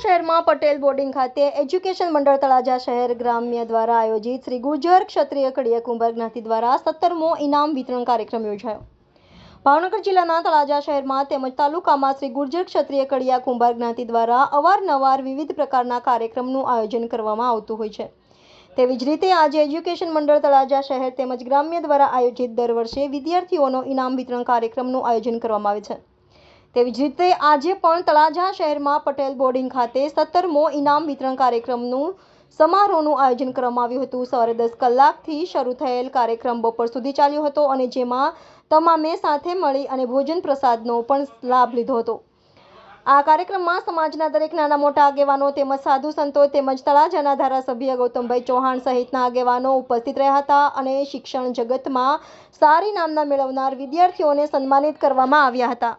શહેરમાં પટેલ બોર્ડિંગ ખાતે એજ્યુકેશન મંડળ તળાજા શહેર ગ્રામ્ય દ્વારા આયોજિત શ્રી ગુર્જર ક્ષત્રિય કડિયા કુંભાર જ્ઞાતિ દ્વારા સત્તરમો ઇનામ વિતરણ કાર્યક્રમ યોજાયો. ભાવનગર જિલ્લાના તળાજા શહેરમાં તેમજ તાલુકામાં શ્રી ગુર્જર ક્ષત્રિય કડિયા કુંભાર જ્ઞાતિ દ્વારા અવારનવાર વિવિધ પ્રકારના કાર્યક્રમનું આયોજન કરવામાં આવતું હોય છે. તેવી જ રીતે આજે એજ્યુકેશન મંડળ તળાજા શહેર તેમજ ગ્રામ્ય દ્વારા આયોજિત દર વર્ષે વિદ્યાર્થીઓનો ઇનામ વિતરણ કાર્યક્રમનું આયોજન કરવામાં આવે છે. તેવી જ રીતે આજે પણ તળાજા શહેરમાં પટેલ બોર્ડિંગ ખાતે સત્તરમો ઇનામ વિતરણ કાર્યક્રમનું સમારોહનું આયોજન કરવામાં આવ્યું હતું. સવારે દસ કલાકથી શરૂ થયેલ કાર્યક્રમ બપોર સુધી ચાલ્યો હતો અને જેમાં તમામે સાથે મળી અને ભોજન પ્રસાદનો પણ લાભ લીધો હતો. આ કાર્યક્રમમાં સમાજના દરેક નાના મોટા આગેવાનો તેમજ સાધુ સંતો તેમજ તળાજાના ધારાસભ્ય ગૌતમભાઈ ચૌહાણ સહિતના આગેવાનો ઉપસ્થિત રહ્યા હતા અને શિક્ષણ જગતમાં સારી નામના મેળવનાર વિદ્યાર્થીઓને સન્માનિત કરવામાં આવ્યા હતા.